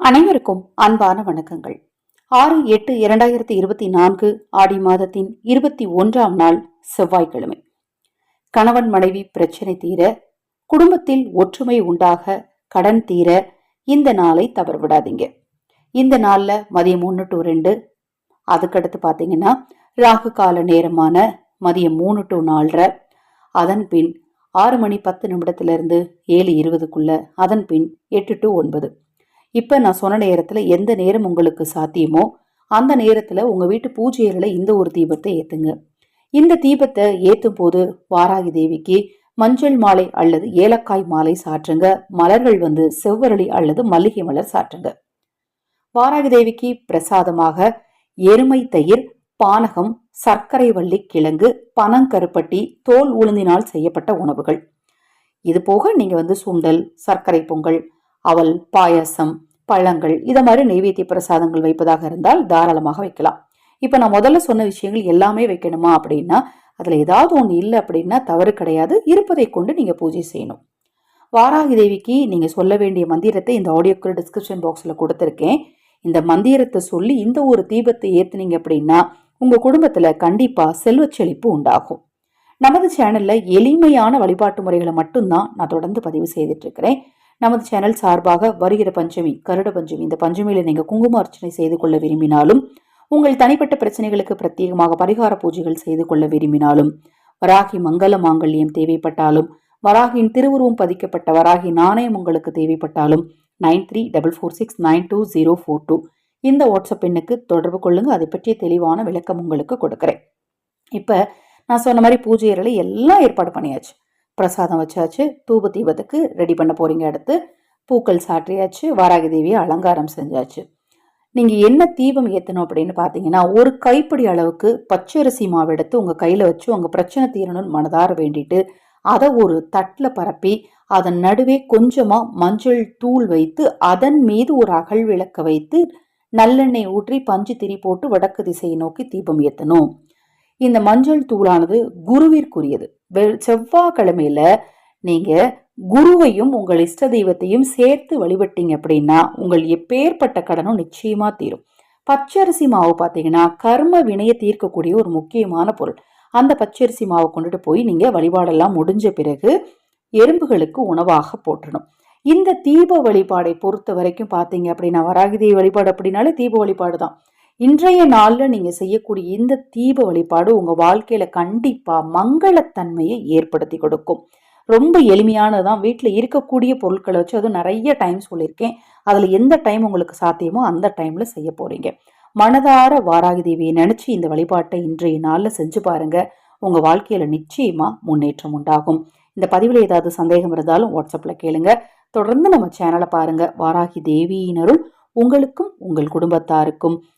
அனைவருக்கும் அன்பான வணக்கங்கள். ஆறு எட்டு இரண்டாயிரத்தி இருபத்தி நான்கு ஆடி மாதத்தின் இருபத்தி ஒன்றாம் நாள் செவ்வாய்க்கிழமை. கணவன் மனைவி பிரச்சனை தீர குடும்பத்தில் ஒற்றுமை உண்டாக கடன் தீர இந்த நாளை தவறு விடாதீங்க இந்த நாளில் மதியம் ஒன்று டு ரெண்டு அதுக்கடுத்து பார்த்தீங்கன்னா ராகு கால நேரமான மதியம் மூணு டு நாலரை அதன் பின் ஆறு மணி பத்து நிமிடத்திலிருந்து ஏழு இருபதுக்குள்ள அதன் பின் எட்டு டு ஒன்பது. இப்போ நான் சொன்ன நேரத்தில் எந்த நேரம் உங்களுக்கு சாத்தியமோ அந்த நேரத்தில் உங்கள் வீட்டு பூஜைகளில் இந்த ஒரு தீபத்தை ஏற்றுங்க இந்த தீபத்தை ஏற்றும் போது வாராகி தேவிக்கு மஞ்சள் மாலை அல்லது ஏலக்காய் மாலை சாற்றுங்க. மலர்கள் வந்து செவ்வரளி அல்லது மல்லிகை மலர் சாற்றுங்க. வாராகி தேவிக்கு பிரசாதமாக எருமை தயிர் பானகம் சர்க்கரை வள்ளி கிழங்கு பனங்கருப்பட்டி தோல் உளுந்தினால் செய்யப்பட்ட உணவுகள். இது போக நீங்க வந்து சுண்டல் சர்க்கரை பொங்கல் அவல் பாயாசம் பழங்கள் இதை மாதிரி நெய்வேத்திய பிரசாதங்கள் வைப்பதாக இருந்தால் தாராளமாக வைக்கலாம். இப்போ நான் முதல்ல சொன்ன விஷயங்கள் எல்லாமே வைக்கணுமா அப்படின்னா அதில் ஏதாவது ஒன்று இல்லை அப்படின்னா தவறு கிடையாது. இருப்பதை கொண்டு நீங்கள் பூஜை செய்யணும். வாராகி தேவிக்கு நீங்கள் சொல்ல வேண்டிய மந்திரத்தை இந்த ஆடியோக்கு டிஸ்கிரிப்ஷன் பாக்ஸில் கொடுத்துருக்கேன். இந்த மந்திரத்தை சொல்லி இந்த ஒரு தீபத்தை ஏற்றுனீங்க அப்படின்னா உங்கள் குடும்பத்தில் கண்டிப்பாக செல்வச் செழிப்பு உண்டாகும். நமது சேனலில் எளிமையான வழிபாட்டு முறைகளை மட்டும்தான் நான் தொடர்ந்து பதிவு செய்துட்டு இருக்கிறேன். நமது சேனல் சார்பாக வருகிற பஞ்சமி கருட பஞ்சமி இந்த பஞ்சமியில் நீங்கள் குங்கும அர்ச்சனை செய்து கொள்ள விரும்பினாலும் உங்கள் தனிப்பட்ட பிரச்சனைகளுக்கு பிரத்யேகமாக பரிகார பூஜைகள் செய்து கொள்ள விரும்பினாலும் வராகி மங்கள மாங்கல்யம் தேவைப்பட்டாலும் வராகியின் திருவுருவம் பதிக்கப்பட்ட வராகி நாணயம் உங்களுக்கு தேவைப்பட்டாலும் nine three double four six nine two zero four two இந்த வாட்ஸ்அப் எண்ணுக்கு தொடர்பு கொள்ளுங்க. அதை பற்றிய தெளிவான விளக்கம் உங்களுக்கு கொடுக்குறேன். இப்போ நான் சொன்ன மாதிரி பூஜை அறையில் எல்லாம் ஏற்பாடு பண்ணியாச்சு. பிரசாதம் வச்சாச்சு. தூப தீபத்துக்கு ரெடி பண்ண போறீங்க அடுத்து. பூக்கள் சாற்றியாச்சு. வாராகி தேவியை அலங்காரம் செஞ்சாச்சு. நீங்கள் என்ன தீபம் ஏற்றணும் அப்படின்னு பார்த்தீங்கன்னா ஒரு கைப்பிடி அளவுக்கு பச்சரிசி மாவு எடுத்து உங்கள் கையில் வச்சு உங்கள் பிரச்சனை தீரணும்னு மனதார வேண்டிட்டு அதை ஒரு தட்டில் பரப்பி அதன் நடுவே கொஞ்சமாக மஞ்சள் தூள் வைத்து அதன் மீது ஒரு அகல் விளக்க வைத்து நல்லெண்ணெய் ஊற்றி பஞ்சு திரி போட்டு வடக்கு திசையை நோக்கி தீபம் ஏற்றணும் இந்த மஞ்சள் தூளானது குருவிற்குரியது. செவ்வாய்க்கிழமையில நீங்க குருவையும் உங்கள் இஷ்ட தெய்வத்தையும் சேர்த்து வழிபட்டீங்க அப்படின்னா உங்கள் எப்பேற்பட்ட கடனும் நிச்சயமா தீரும். பச்சரிசி மாவு பார்த்தீங்கன்னா கர்ம வினையை தீர்க்கக்கூடிய ஒரு முக்கியமான பொருள். அந்த பச்சரிசி மாவை கொண்டுட்டு போய் நீங்க வழிபாடெல்லாம் முடிஞ்ச பிறகு எறும்புகளுக்கு உணவாக போற்றணும். இந்த தீப வழிபாடை பொறுத்த வரைக்கும் பார்த்தீங்க அப்படின்னா வராகிதை வழிபாடு அப்படின்னாலே தீப வழிபாடு தான் இன்றைய நாளில் நீங்கள் செய்யக்கூடிய இந்த தீப வழிபாடு உங்கள் வாழ்க்கையில் கண்டிப்பாக மங்களத்தன்மையை ஏற்படுத்தி கொடுக்கும். ரொம்ப எளிமையானதான் வீட்டில் இருக்கக்கூடிய பொருட்களை வச்சு அதுவும் நிறைய டைம் சொல்லியிருக்கேன். அதில் எந்த டைம் உங்களுக்கு சாத்தியமோ அந்த டைமில் செய்ய போகிறீங்க மனதார வாராகி தேவியை நினச்சி இந்த வழிபாட்டை இன்றைய நாளில் செஞ்சு பாருங்கள் உங்கள் வாழ்க்கையில் நிச்சயமாக முன்னேற்றம் உண்டாகும். இந்த பதிவில் ஏதாவது சந்தேகம் இருந்தாலும் வாட்ஸ்அப்பில் கேளுங்க. தொடர்ந்து நம்ம சேனலை பாருங்கள் வாராகி தேவியினரும் உங்களுக்கும் உங்கள் குடும்பத்தாருக்கும்.